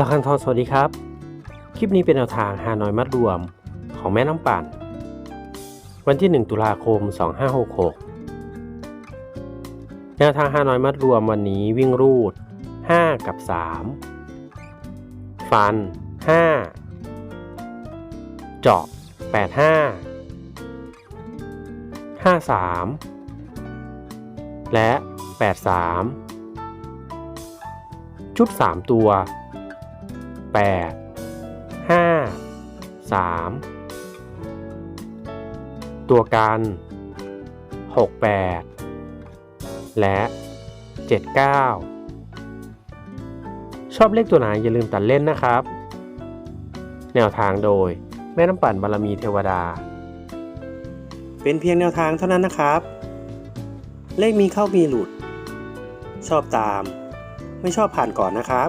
ละคังทองสวัสดีครับ คลิปนี้เป็นแนวทางฮานอยมัดรวมของแม่น้ำปั่น วันที่ 1 ตุลาคม 2566 แนวทางฮานอยมัดรวมวันนี้วิ่งรูด 5 กับ 3 ฟัน 5 เจาะ 85 53 และ 83 ชุด 3 ตัว 8 5 3 ตัวกัน 68 และ 79 ชอบเลขตัวไหนอย่าลืมตัดเล่นนะครับ แนวทางโดยแม่น้ำปั่นบารมีเทวดา เป็นเพียงแนวทางเท่านั้นนะครับ เลขมีเข้ามีหลุด ชอบตาม ไม่ชอบผ่านก่อนนะครับ